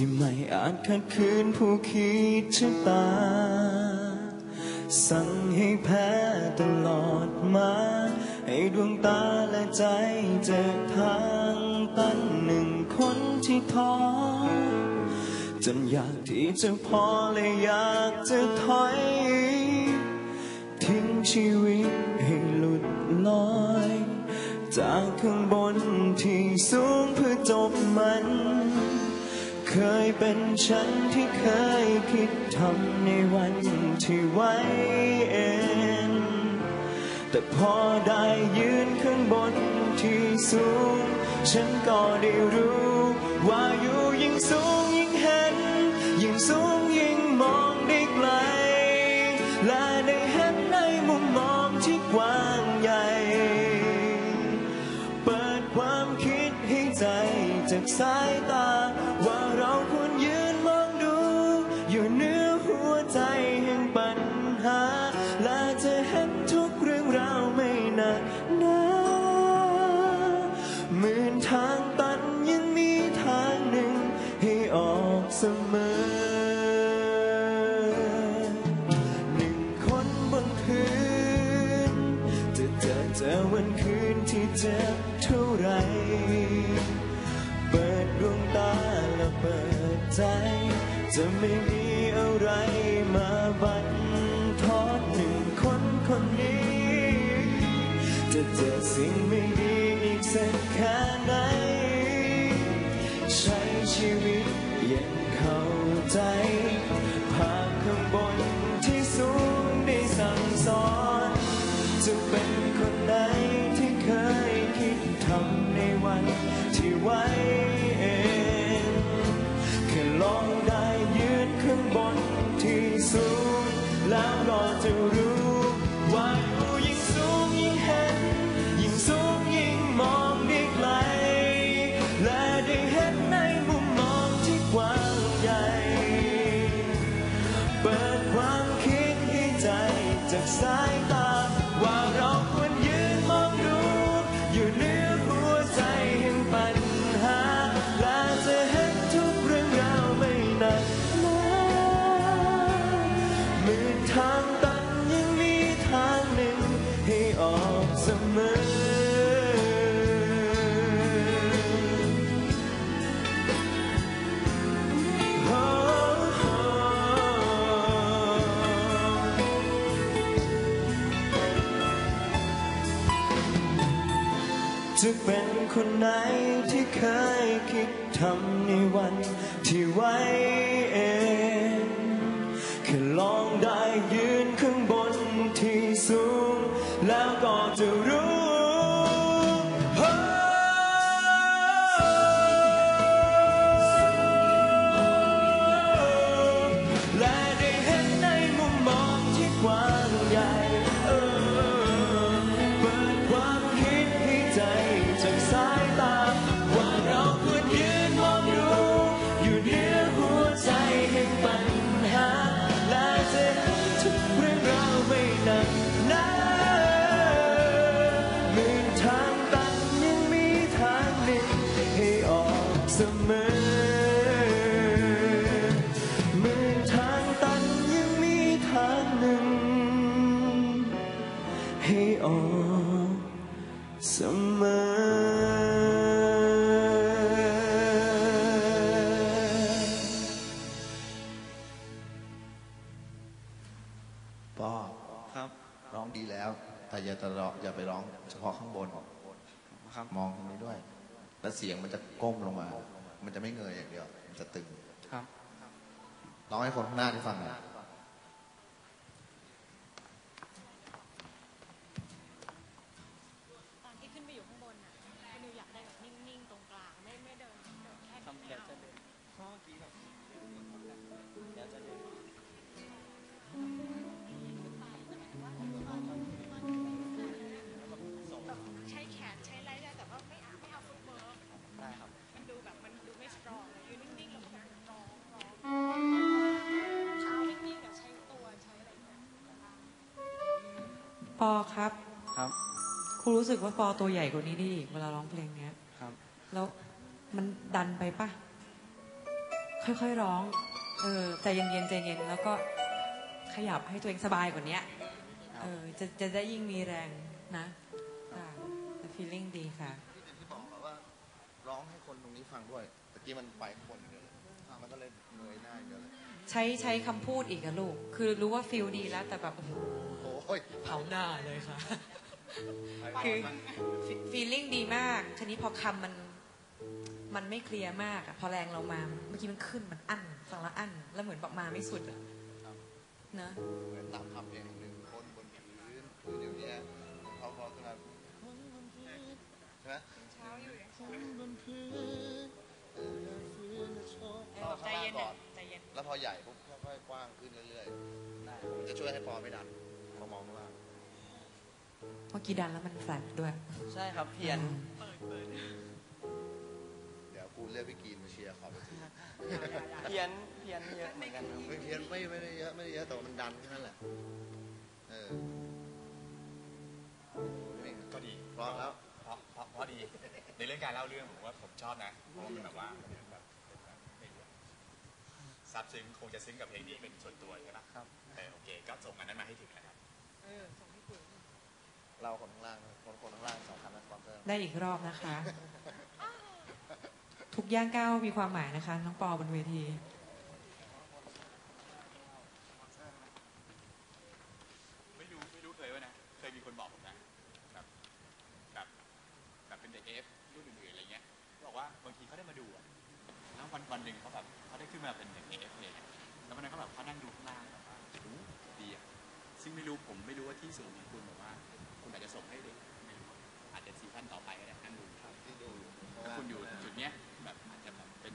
ที่ไม่อาจขัดขืนผู้คิดชะตา สั่งให้แพ้ตลอดมา ให้ดวงตาและใจเจอทางตันหนึ่งคนที่ท้อจนอยากที่จะพอและอยากจะถอย ทิ้งชีวิตให้หลุดลอย จากข้างบนที่สูงเพื่อจบมัน ยเป็นฉันที่เคยคิดทำในวันที่ไว้เองแต่พอได้ยืนข้างบนที่สูง ฉันก็ได้รู้ ว่าอยู่ยิ่งสูงยิ่งเห็น ยิ่งสูงยิ่งมองได้ไกล และได้เห็นในมุมมองที่กว้างใหญ่ เปิดความคิดให้ใจจากสายตา เท่าไร เปิดดวงตาและเปิดใจ จะไม่มีอะไรมาบันทอนหนึ่งคนคนนี้ จะเจอสิ่งไม่ดีอีกสักแค่ไหน ใช้ชีวิตยังเข้าใจภาพข้างบนที่สูงได้สั่งสอนจะเป็น จะเป็นคนไหนที่เคยคิดทำในวันที่ไว้เองแค่ลองได้ยืนข้างบนที่สูง แล้วก็จะรู้ ให้ออกเสมอป้อครับร้องดีแล้ว แต่อย่าจะร้องอย่าไปร้อง เฉพาะข้างบนครับมองตรงนี้ด้วย แล้วเสียงมันจะก้มลงมา มันจะไม่เงยอย่างเดียว มันจะตึงครับร้องให้คนข้างหน้าได้ฟังหน่อย ปอครับ ครับครูรู้สึกว่าปอตัวใหญ่กว่านี้ดิเวลาร้องเพลงเนี้ยครับ แล้วมันดันไปปะขค่อยๆร้อง เออใจเย็นๆใจเย็นแล้วก็ขยับให้ตัวเองสบายกว่านี้เออจะจะได้ยิ่งมีแรงนะค่ะแต่ feeling ดีค่ะที่เป็นที่บอกแล้วว่าร้องให้คนตรงนี้ฟังด้วยตะกี้มันไปข้างบนอย่างเดียวเลยมันก็เลยเงยหน้าอย่างเดียวเลยใช้ใช้คำพูดอีกอะลูก คือรู้ว่าฟิลดีแล้วแต่แบบโอ้โหโอ้ ยเผาหน้าเลยค่ะ คือ feeling ดีมาก ทีนี้พอคำมันมันไม่เคลียร์มากอะพอแรงเรามา เมื่อกี้มันขึ้นมันอั้นฟังแล้วอั้นแล้วเหมือนบอกมาไม่สุดอะเนอะเหมือนตามคำเพลงหนึ่งคนบนพื้นพื้นเดี๋ยวนี้เขาพอขึ้นมาใช่ไหมเช้าอยู่ยังคนบนพื้นเออฟื้นจะโชว์เอเอาอใจข้างล่างเย็นก่ออะนใจเย็นแล้วพอใหญ่ปุ๊บค่อยๆกว้างขึ้นเรื่อยๆมันจะช่วยให้ปอไม่ดัน พอมองข้างล่างเมื่อกี้ดันแล้วมันแฟลตด้วย ใช่ครับเพียน เดี๋ยวกูเรียกพี่กรีนมาเชียร์ขอบไปทีเพียน เพียนเยอะเหมือนกันครับไม่เพี้ยนไม่ไม่ได้เยอะไม่ได้เยอะแต่ว่ามันดันแค่นั้นแหละ เออไม่ก็ดีเพราะแล้วเพราะเพราะเพราะดี ในเรื่องการเล่าเรื่องผมว่าผมชอบนะเพราะว่ามันแบบว่ามันแบบเป็นแบบไม่รู้อะซับซึ้งคงจะซึ้งกับเพลงนี้เป็นส่วนตัวใช่ปะครับ แต่โอเค ก็ส่งอันนั้นมาให้ถึงนะครับ เราคนข้างล่างคนคนข้างล่างสำคัญนะสปอนเซอร์ได้อีกรอบนะคะ ทุกย่างก้าวมีความหมายนะคะ น้องปอบนเวที ไม่รู้ไม่รู้เคยว่านะ เคยมีคนบอกผมนะแบบแบบแบบเป็นเด็กเอฟรุ่นอื่นๆอะไรเงี้ยบอกว่าบางทีเขาได้มาดูอะแล้ววันวันหนึ่งเขาแบบเขาได้ขึ้นมาเป็นเด็กเอฟเลยเนี่ยแล้ววันนั้นเขาแบบเขานั่งดูข้างล่างแบบว่าโอ้ดีอะ ซึ่งไม่รู้ผมไม่รู้ว่าที่สูงของคุณแบบว่า คุณอาจจะส่งให้เด็กไม่รู้อาจจะซีซั่นต่อไปก็ได้นั่งดูครับที่ดูอยู่ข้างถ้าล่างคุณอยู่จุดเนี้ยแบบอาจจะแบบเป็น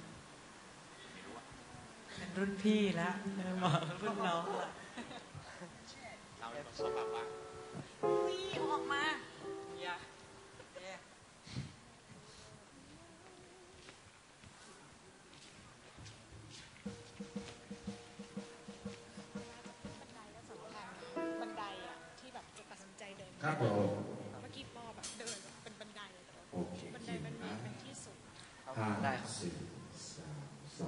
ไม่รู้อะเป็นรุ่นพี่แล้วเริ่มมารุ่นน้องละเราเป็นคนชอบแบบว่านี่ออกมาอย่า แต่